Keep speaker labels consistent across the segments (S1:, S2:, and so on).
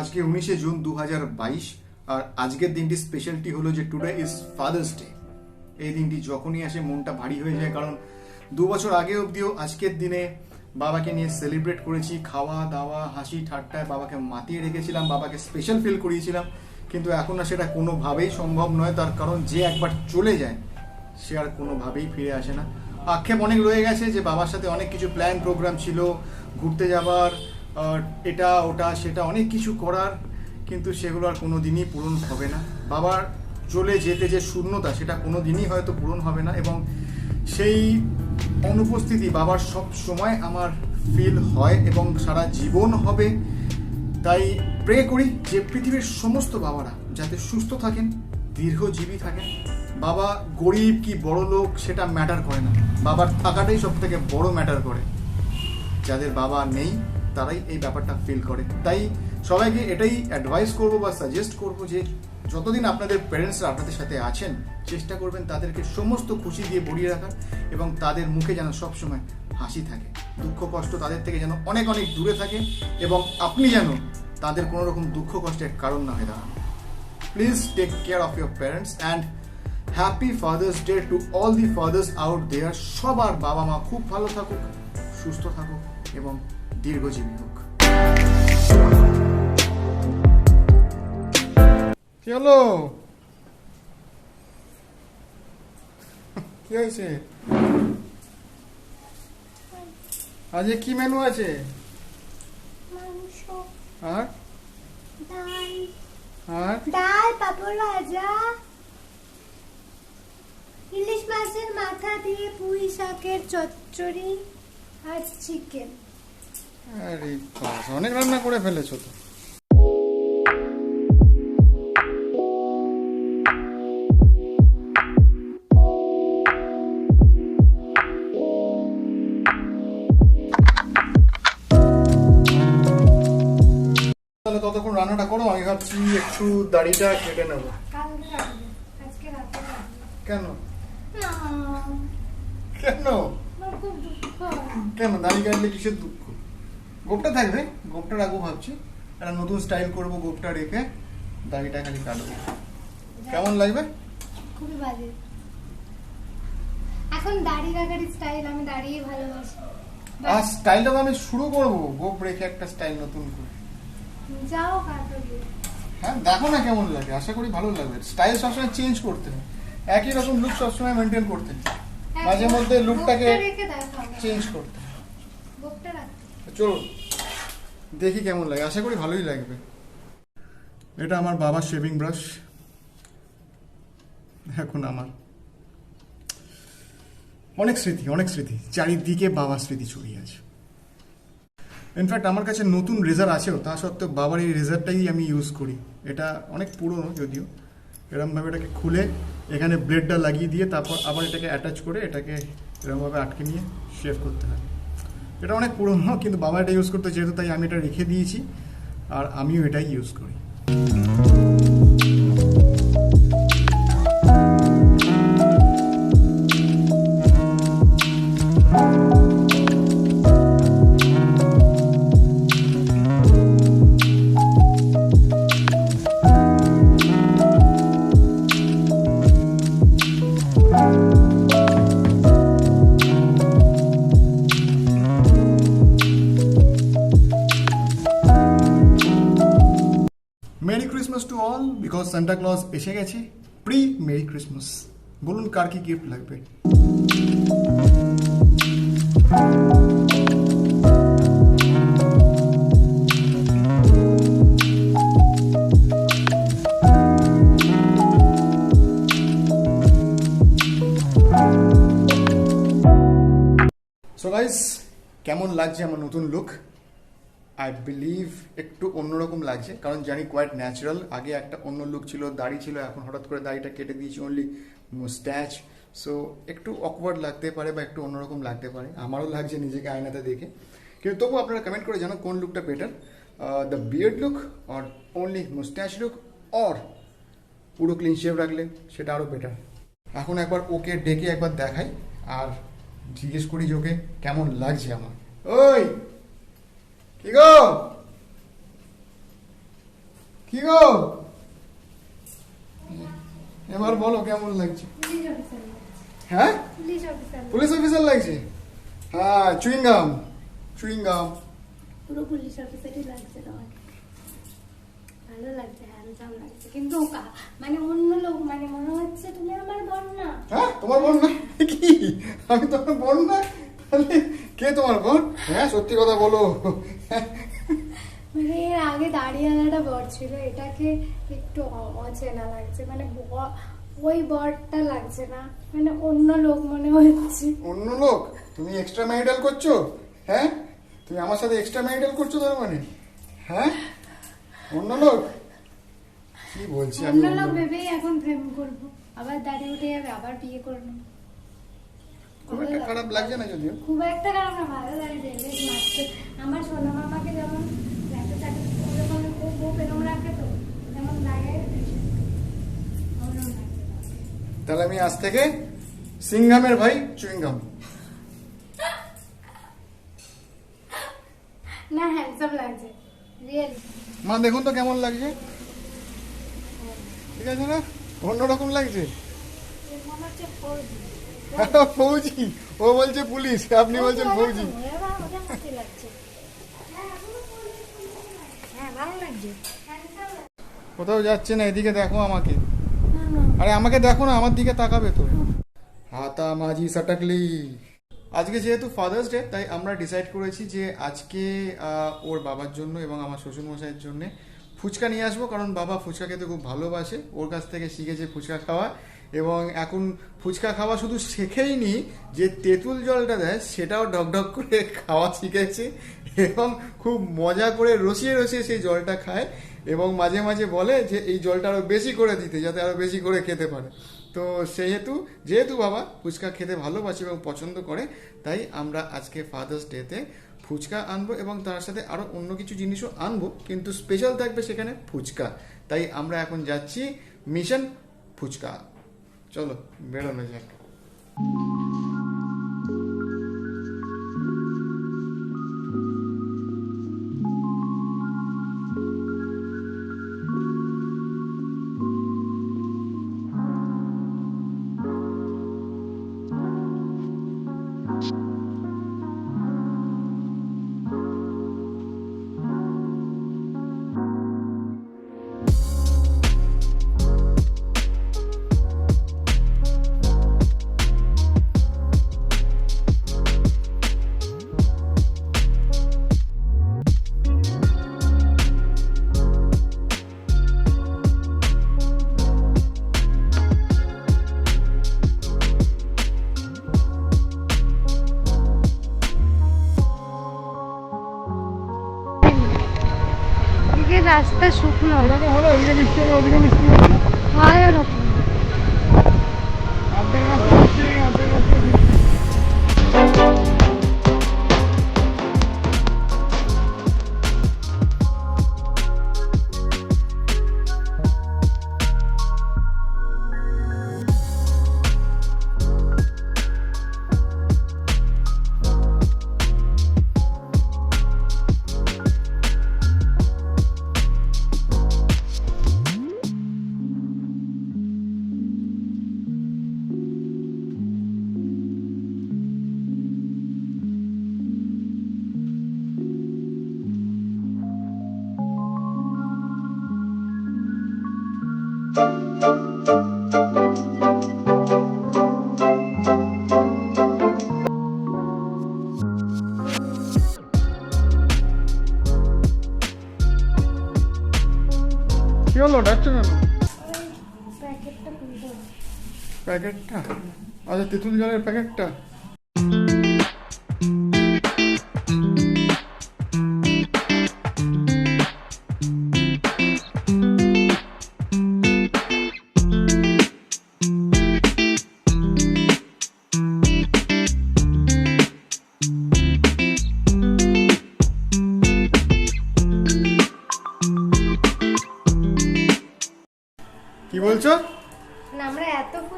S1: আজকে উনিশে জুন দু হাজার বাইশ, আর আজকের দিনটি স্পেশালটি হলো যে টুডে ইজ ফাদার্স ডে। এই দিনটি যখনই আসে মনটা ভারী হয়ে যায়, কারণ দু বছর আগে অবধিও আজকের দিনে বাবাকে নিয়ে সেলিব্রেট করেছি, খাওয়া দাওয়া, হাসি ঠাট্টায় বাবাকে মাতিয়ে রেখেছিলাম, বাবাকে স্পেশাল ফিল করিয়েছিলাম, কিন্তু এখন আর সেটা কোনোভাবেই সম্ভব নয়, তার কারণ যে একবার চলে যায়, সে আর কোনোভাবেই ফিরে আসে না। আক্ষেপ অনেক রয়ে গেছে যে বাবার সাথে অনেক কিছু প্ল্যান, প্রোগ্রাম ছিল, ঘুরতে যাবার এটা, ওটা, সেটা অনেক কিছু করার, কিন্তু সেগুলো আর কোনো দিনই পূরণ হবে না। বাবার চলে যেতে যে শূন্যতা, সেটা কোনো দিনই হয়তো পূরণ হবে না এবং সেই অনুপস্থিতি বাবার সব সময় আমার ফিল হয় এবং সারা জীবন হবে। তাই প্রে করি যে পৃথিবীর সমস্ত বাবারা যাতে সুস্থ থাকেন, দীর্ঘজীবী থাকেন। বাবা গরিব কি বড় লোক সেটা ম্যাটার করে না। বাবার থাকাটাই সব থেকে বড় ম্যাটার করে। যাদের বাবা নেই তারাই এই ব্যাপারটা ফিল করে। তাই সবাইকে এটাই অ্যাডভাইস করব বা সাজেস্ট করব যে, যতদিন আপনাদের প্যারেন্টসরা আপনাদের সাথে আছেন, চেষ্টা করবেন তাদেরকে সমস্ত খুশি দিয়ে ভরিয়ে রাখার এবং তাদের মুখে যেন সবসময় হাসি থাকে। দুঃখ কষ্ট তাদের থেকে যেন অনেক অনেক দূরে থাকে এবং আপনি যেন তাদের কোনো রকম দুঃখ কষ্টের কারণ না হয়ে দাঁড়ান। Please take care of your parents and happy father's day to all the fathers out there সবার বাবা মা খুব ভালো থাকুক, সুস্থ থাকুক এবং দীর্ঘজীবী হোক। কি হলো? কি হয়েছে? আজকে কি মেনু আছে?
S2: মাংস
S1: আর?
S2: ডাল
S1: আর?
S2: ডাল পাপড় ভাজা ইলিশ মাছের মাথা দিয়ে পুঁই শাকের চচ্চড়ি আর চিকেন
S1: আরে বাস অনেক রান্না করে ফেলেছো তো। তাহলে ততক্ষণ রান্নাটা করো আমি ভাবছি একটু দাড়িটা কেটে নেব। কেন? কেন। কেন দাড়ি কাটলে কিসের দুঃখ? গোপটা থাকবে গোপটা রাখব ভাবছি। একটা নতুন স্টাইল করব গোপটা রেখে দাড়িটা খালি কাটবো। কেমন লাগবে?
S2: খুবই বাজে। এখন দাড়ি রাখার স্টাইল আমি দাঁড়িয়ে ভালোবাসি।
S1: আর স্টাইলটা আমি শুরু করব গোপ রেখে একটা স্টাইল নতুন করে।
S2: যাও কাটো
S1: হ্যাঁ দেখো না কেমন লাগে আশা করি ভালো লাগবে। স্টাইল সবসময় চেঞ্জ করতে হয়। একই রকম লুক সবসময় মেনটেন করতে হয়। মাঝে মধ্যে লুকটাকে চেঞ্জ করতে হয়। চলুন। দেখি কেমন লাগে। আশা করি ভালোই লাগবে। এটা আমার বাবার শেভিং ব্রাশ এখন আমার। অনেক স্মৃতি অনেক স্মৃতি। চারিদিকে বাবার স্মৃতি ছড়িয়ে আছে। ইনফ্যাক্ট আমার কাছে নতুন রেজার আছেও। তা সত্ত্বেও বাবার এই রেজারটাই আমি ইউজ করি। এটা অনেক পুরনো যদিও। এরমভাবে এটাকে খুলে এখানে ব্লেডটা লাগিয়ে দিয়ে তারপর আবার এটাকে অ্যাটাচ করে এটাকে এরমভাবে আটকে নিয়ে শেভ করতে হয়। এটা অনেক পুরনো, কিন্তু বাবা এটা ইউজ করতে যেহেতু তাই আমি এটা রেখে দিয়েছি, আর আমিও এটাই ইউজ করি। বিকজ সান্টা ক্লজ, এসে গেছে। Pre merry Christmas. বলুন, কার কি গিফট লাগবে? সো গাইস কেমন লাগছে আমার নতুন লুক আই বিলিভ একটু অন্যরকম লাগছে, কারণ জানি কোয়াইট ন্যাচারাল আগে একটা অন্য লুক ছিল, দাড়ি ছিল, এখন হঠাৎ করে দাড়িটা কেটে দিয়েছি অনলি মুস্ট্যাচ সো একটু অকওয়ার্ড লাগতে পারে বা একটু অন্যরকম লাগতে পারে। আমারও লাগছে নিজেকে আয়নাতে দেখে। কিন্তু তবু আপনারা কমেন্ট করে জানো কোন লুকটা better the beard look or only mustache look or পুরো ক্লিন শেভ রাখলে সেটা আরও বেটার এখন একবার ওকে ডেকে একবার দেখাই, আর জিজ্ঞেস করি যে ওকে কেমন লাগছে আমার। ওই! কি গো? কি গো? এবার বলো কেমন লাগছে? হ্যাঁ?
S2: পুলিশ অফিসার
S1: লাগছে। হ্যাঁ চুইংগাম চুইংগাম।
S2: পুরো পুলিশ অফিসারই লাগছে তোমাকে। ভালো লাগছে হ্যান্ডসাম লাগছে। কিন্তু মানে অন্য লোক মানে মনে হচ্ছে তুমি আমার বোন না
S1: হ্যাঁ তোমার বোন না কি? আমি তোমার বোন না কে তোমার বোন? হ্যাঁ সত্যি কথা বলো।
S2: মানে এর আগে দাঁড়িয়ালাটা বর ছিল এটাকে একটু অচেনা লাগছে। মানে ওই বরটা লাগছে না। মানে অন্য লোক মনে হচ্ছে।
S1: অন্য লোক? তুমি এক্সট্রা ম্যারিটাল করছ? হ্যাঁ? তুমি আমার সাথে এক্সট্রা ম্যারিটাল করছ তার মানে? হ্যাঁ? অন্য লোক? কি বলছি আমি
S2: অন্য লোক? ভেবেই এখন প্রেম করব। আবার দাঁড়িয়ে উঠে যাবে আবার বিয়ে করে নেব
S1: খুব একটা খারাপ লাগছে না যদিও।
S2: খুব একটা খারাপ না ভালো লাগছে আমার সোনা মামাকে যেমন একটা চাকরি যখন খুব বউ পেরম রাখে তো যেমন লাগে ওরম লাগছে তাকে।
S1: তাহলে আমি আজ থেকে সিংহামের ভাই চুইংগাম।
S2: না হ্যান্ডসাম লাগছে। রিয়েল
S1: মা দেখুন তো কেমন লাগছে। ঠিক আছে না? অন্যরকম লাগছে?
S2: মনে হচ্ছে ফৌজি।
S1: ও বলছে পুলিশ আপনি বলছেন ফৌজি।
S2: হ্যাঁ
S1: কোথাও যাচ্ছে না এদিকে দেখো আমাকে। আরে আমাকে দেখো না আমার দিকে তাকাবে তো। হাতা মাঝি সাটাকলি। আজকে যেহেতু ফাদার্স ডে তাই আমরা ডিসাইড করেছি যে আজকে ওর বাবার জন্য এবং আমার শ্বশুরমশাইয়ের জন্য ফুচকা নিয়ে আসব কারণ বাবা ফুচকা খেতে খুব ভালোবাসে। ওর কাছ থেকে শিখেছে ফুচকা খাওয়া। এবং এখন ফুচকা খাওয়া শুধু শেখেই নি যে তেঁতুল জলটা দেয় সেটাও ডক করে খাওয়া শিখেছে এবং খুব মজা করে রসিয়ে রসিয়ে সেই জলটা খায় এবং মাঝে মাঝে বলে যে এই জলটা আরও বেশি করে দিতে যাতে আরও বেশি করে খেতে পারে। তো সেহেতু, যেহেতু বাবা ফুচকা খেতে ভালোবাসে এবং পছন্দ করে, তাই আমরা আজকে ফাদার্স ডেতে ফুচকা আনব এবং তার সাথে আরও অন্য কিছু জিনিসও আনব, কিন্তু স্পেশাল থাকবে সেখানে ফুচকা। তাই আমরা এখন যাচ্ছি মিশন ফুচকা। চলো বেরোনো যাক
S2: এদিকে রাস্তা শুকনো। হয় ওরকম
S1: অর্ধেক রাস্তা
S2: প্যাকেটটা?
S1: আচ্ছা তেঁতুল জলের প্যাকেটটা?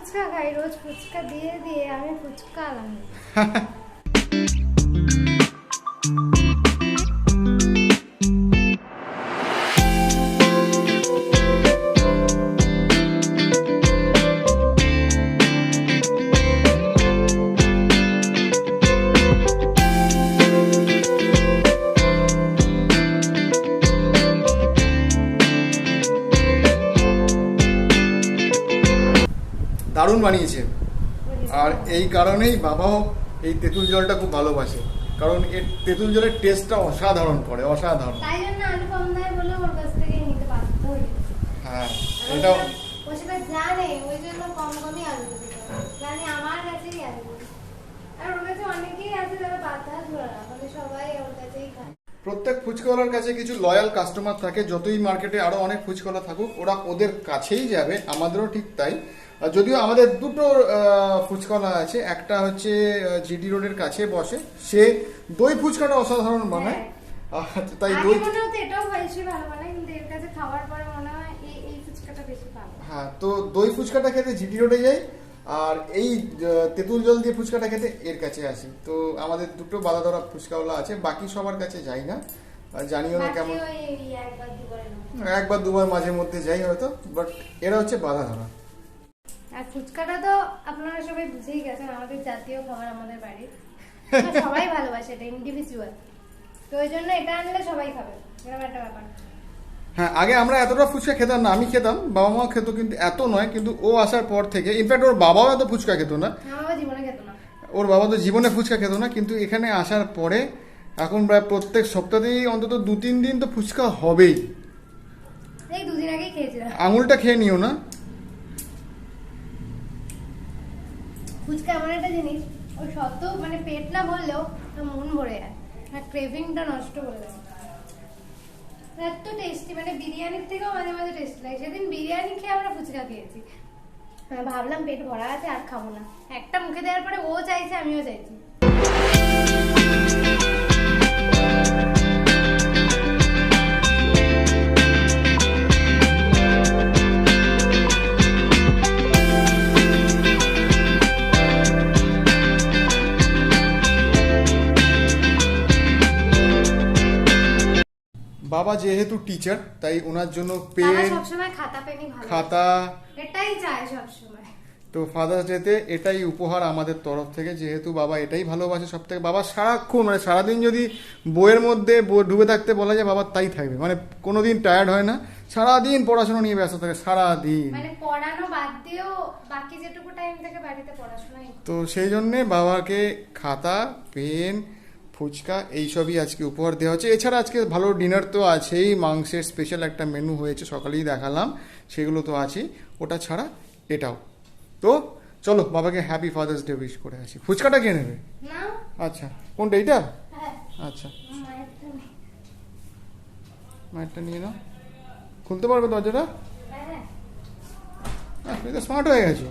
S2: ফুচকা খাই রোজ ফুচকা দিয়ে দিয়ে আমি ফুচকা আলাম
S1: দারুণ বানিয়েছে। আর এই কারণেই বাবাও এই তেঁতুল জলটা খুব ভালোবাসে। কারণ এর তেঁতুল জলের টেস্টটা অসাধারণ করে অসাধারণ। হ্যাঁ
S2: না মানে
S1: প্রত্যেক ফুচকাওয়ালার কাছে কিছু লয়াল কাস্টমার থাকে যতই মার্কেটে আরও অনেক ফুচকাওয়ালা থাকুক ওরা ওদের কাছেই যাবে। আমাদেরও ঠিক তাই। যদিও আমাদের দুটো ফুচকাওয়ালা আছে একটা হচ্ছে জিডি রোডের কাছে বসে। সে দই ফুচকাটা অসাধারণ বানায়। আর তাই দই
S2: হয়
S1: হ্যাঁ তো দই ফুচকাটা খেতে জিডি রোডে যাই আর এই তেঁতুল জল দিয়ে ফুচকাটা খেতে এর কাছে আসি। তো আমাদের দুটো বাধা ধরা ফুচকাওয়ালা আছে বাকি সবার কাছে যাই না। জানিও না কেমন।
S2: একবার দুবার
S1: মাঝে মধ্যে যাই হয়তো বাট এরা হচ্ছে বাধা ধরা
S2: আর ফুচকাটা তো আপনারা সবাই বুঝেই গেছেন আমাদের জাতীয় খাবার আমাদের বাড়ি সবাই ভালোবাসে এটা ইন্ডিভিজুয়াল তো ওই জন্য এটা আনলে সবাই খাবে এরকম একটা ব্যাপার।
S1: হ্যাঁ আগে আমরা এতটা ফুচকা খেতাম না আমি খেতাম বাবা মাও খেত কিন্তু এত নয় কিন্তু ও আসার পর থেকে ইনফ্যাক্ট ওর বাবাও এত ফুচকা খেত না। ওর বাবা তো জীবনে ফুচকা খেত না কিন্তু এখানে আসার পরে এখন প্রায় প্রত্যেক সপ্তাহেই অন্তত দু তিন দিন তো ফুচকা হবেই। আঙুলটা খেয়ে নিও না।
S2: ফুচকা এমন একটা জিনিস ওই শত মানে পেট না ভরলেও মন ভরে যায়। আর ক্রেভিংটা নষ্ট করে দেয়। এত টেস্টি মানে বিরিয়ানির থেকেও মাঝে মাঝে টেস্ট লাগে। সেদিন বিরিয়ানি খেয়ে আমরা ফুচকা খেয়েছি। ভাবলাম পেট ভরা আছে, আর খাব না। একটা মুখে দেওয়ার পরে ও চাইছে, আমিও চাইছি।
S1: বাবা যেহেতু টিচার তাই ওনার জন্য পেন
S2: খাতা পেনই ভালো
S1: খাতা।
S2: এটাই চায় সবসময়।
S1: তো ফাদার্স ডেতে এটাই উপহার আমাদের তরফ থেকে যেহেতু বাবা এটাই ভালোবাসে সব থেকে বাবা সারাক্ষণ মানে সারাদিন যদি বইয়ের মধ্যে ডুবে থাকতে বলা যায় বাবা তাই থাকবে। মানে কোনোদিন টায়ার্ড হয় না সারাদিন পড়াশোনা নিয়ে ব্যস্ত থাকে সারাদিন।
S2: মানে পড়ানো বাদ দিয়েও বাকি যেটুকু টাইম থাকে বাড়িতে পড়াশোনাই।
S1: তো সেই জন্যে বাবাকে খাতা পেন ফুচকা এইসবই আজকে উপহার দেওয়া হচ্ছে। এছাড়া আজকে ভালো ডিনার তো আছেই। মাংসের স্পেশাল একটা মেনু হয়েছে সকালেই দেখালাম। সেগুলো তো আছেই। ওটা ছাড়া এটাও। তো চলো বাবাকে হ্যাপি ফাদার্স ডে উইশ করে আসি। ফুচকাটা কে নেবে? আচ্ছা কোনটা এইটা?
S2: হ্যাঁ।
S1: আচ্ছা।
S2: মায়েরটা
S1: নিয়ে নাও। খুলতে পারবে দরজাটা?
S2: হ্যাঁ।
S1: হ্যাঁ স্মার্ট হয়ে গেছো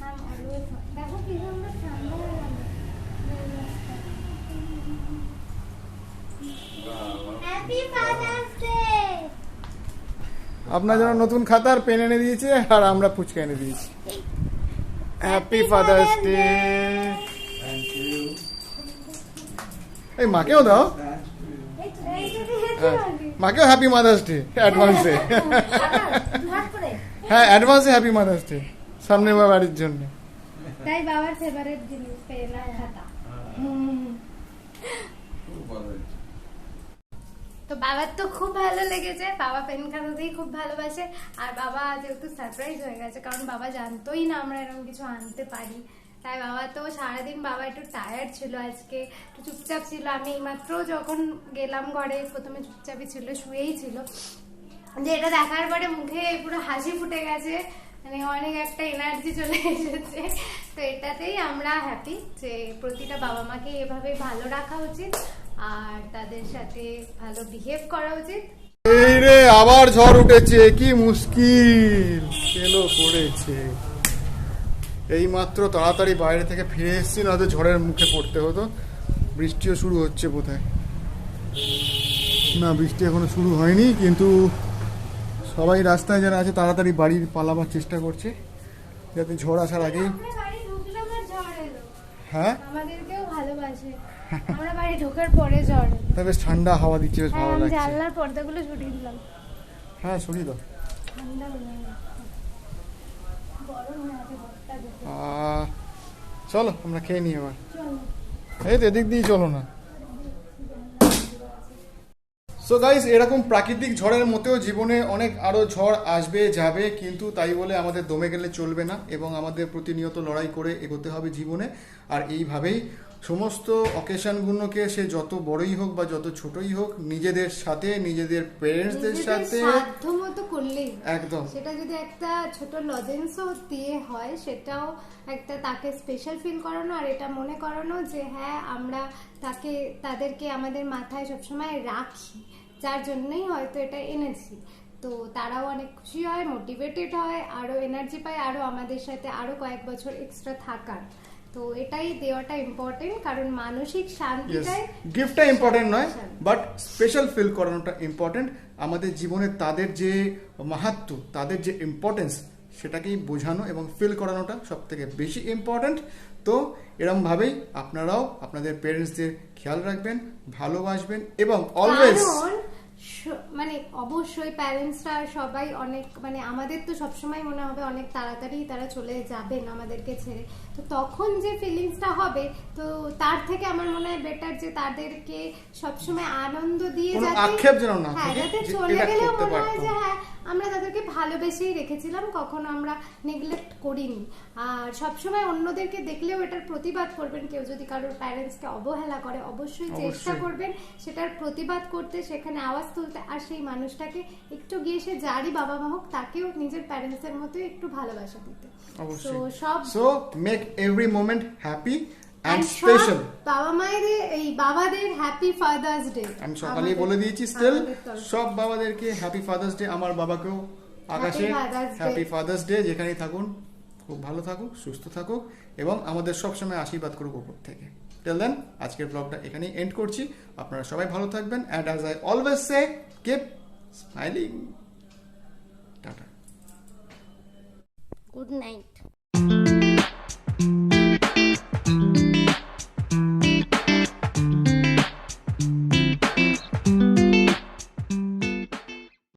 S2: হ্যাঁ, ভালো হয়েছে। দেখো কি সুন্দর ঠান্ডা হয়ে গেল। Happy Father's Day!
S1: আপনার জন্য নতুন খাতার পেন এনে দিয়েছে আর আমরা ফুচকা এনে দিয়েছি। হ্যাপি ফাদার্স ডে এই মাকেও দাও। হ্যাঁ? মাকেও হ্যাপি মাদার্স ডে অ্যাডভান্সে। হ্যাঁ অ্যাডভান্সে হ্যাপি মাদার্স ডে সামনের বাড়ির জন্য।
S2: তাই বাবার ফেভারিট জিনিস পেন আর খাতা। তো বাবার তো খুব ভালো লেগেছে। বাবা পেন খাতাতেই খুব ভালোবাসে। আর বাবা যেহেতু সারপ্রাইজ হয়ে গেছে, কারণ বাবা জানতোই না আমরা এরকম কিছু আনতে পারি। তাই বাবা তো সারাদিন বাবা একটু টায়ার্ড ছিল আজকে, একটু চুপচাপ ছিল। আমি এইমাত্র যখন গেলাম ঘরে, প্রথমে চুপচাপই ছিল, শুয়েই ছিল। যে এটা দেখার পরে মুখে পুরো হাসি ফুটে গেছে। মানে অনেক একটা এনার্জি চলে এসেছে। তো এটাতেই আমরা হ্যাপি যে প্রতিটা বাবা মাকে এভাবে ভালো রাখা উচিত। আর তাদের সাথে ভালো বিহেভ করা উচিত।
S1: এই রে আবার ঝড় উঠেছে কি মুশকিল। কেলো পড়েছে। এই মাত্র তাড়াতাড়ি বাইরে থেকে ফিরে এসেছি নয়তো ঝড়ের মুখে পড়তে হতো। বৃষ্টিও শুরু হচ্ছে বোধহয়। না বৃষ্টি এখনও শুরু হয়নি কিন্তু সবাই রাস্তায় যারা আছে তাড়াতাড়ি বাড়ি পালাবার চেষ্টা করছে। যাতে ঝড় আসার আগেই হ্যাঁ?
S2: আমাদেরকেও ভালোবাসে। আমরা বাড়ি ঢোকার পরে ঝড় এলো।
S1: তা বেশ ঠান্ডা হাওয়া দিচ্ছে বেশ
S2: হ্যাঁ
S1: ভালো লাগছে।
S2: জানলার পর্দাগুলো সরিয়ে দিলাম।
S1: হ্যাঁ তো
S2: ঠান্ডা হয়ে।
S1: চলো আমরা খেয়ে নিই এবার। এই তো এদিক দিয়ে চলো না। সো গাইস এরকম প্রাকৃতিক ঝড়ের মতেও জীবনে অনেক আরও ঝড় আসবে যাবে কিন্তু তাই বলে আমাদের দমে গেলে চলবে না এবং আমাদের প্রতিনিয়ত লড়াই করে এগোতে হবে জীবনে। আর এইভাবেই সমস্ত অকেশনগুলোকে সে যত বড়ই হোক বা যত ছোটই হোক নিজেদের সাথে নিজেদের পেরেন্টসদের সাথে
S2: সাধ্য মতো করলেই
S1: একদম।
S2: সেটা যদি একটা ছোট লজেন্সও দিয়ে হয় সেটাও একটা তাকে স্পেশাল ফিল করানো আর এটা মনে করানো যে হ্যাঁ আমরা তাকে তাদেরকে আমাদের মাথায় সবসময় রাখি। যার জন্যই হয়তো এটা এনেছি। তো তারাও অনেক খুশি হয় মোটিভেটেড হয় আরও এনার্জি পায় আরও আমাদের সাথে আরও কয়েক বছর এক্সট্রা থাকার। তো এটাই দেওয়াটা ইম্পর্টেন্ট কারণ মানসিক শান্তিটাই
S1: গিফটটা ইম্পর্টেন্ট নয় বাট স্পেশাল ফিল করানোটা ইম্পর্টেন্ট আমাদের জীবনে তাদের যে মাহাত্ম তাদের যে ইম্পর্টেন্স সেটাকেই বোঝানো এবং ফিল করানোটা সব থেকে বেশি ইম্পর্টেন্ট তো এরমভাবেই আপনারাও আপনাদের পেরেন্টসদের খেয়াল রাখবেন ভালোবাসবেন এবং অলওয়েজ
S2: মানে অবশ্যই প্যারেন্টসরা সবাই অনেক মানে আমাদের তো সবসময় মনে হবে অনেক তাড়াতাড়ি তারা চলে যাবেন আমাদেরকে ছেড়ে। তো তখন যে ফিলিংসটা হবে তো তার থেকে আমার মনে হয় বেটার যে তাদেরকে সবসময় আনন্দ দিয়ে যাতে
S1: আক্ষেপ যেন না
S2: হ্যাঁ যাতে চলে গেলেও মনে হয় যে হ্যাঁ আমরা তাদেরকে ভালোবেসেই রেখেছিলাম কখনো আমরা নেগলেক্ট করিনি। আর সবসময় অন্যদেরকে দেখলেও এটার প্রতিবাদ করবেন কেউ যদি কারোর প্যারেন্টসকে অবহেলা করে অবশ্যই চেষ্টা করবেন সেটার প্রতিবাদ করতে সেখানে আওয়াজ তুলতে আর সেই মানুষটাকে একটু গিয়ে সে যারই বাবা মা হোক তাকেও নিজের প্যারেন্টসের মতোই একটু ভালোবাসা দিতে।
S1: অবশ্যই।
S2: সব
S1: so make every moment happy and special
S2: বাবা মায়ের এই বাবাদের হ্যাপি ফাদার্স ডে
S1: আমি সকালেই বলে দিয়েছি স্টিল সব বাবাদেরকে হ্যাপি ফাদার্স ডে আমার বাবাকেও আকাশে হ্যাপি ফাদার্স ডে যেখানেই থাকুন খুব ভালো থাকুক সুস্থ থাকুক এবং আমাদের সবসময় আশীর্বাদ করুক উপর থেকে। টেল দেন আজকের ব্লগটা এখানেই এন্ড করছি। আপনারা সবাই ভালো থাকবেন and as I always say keep smiling
S2: good night.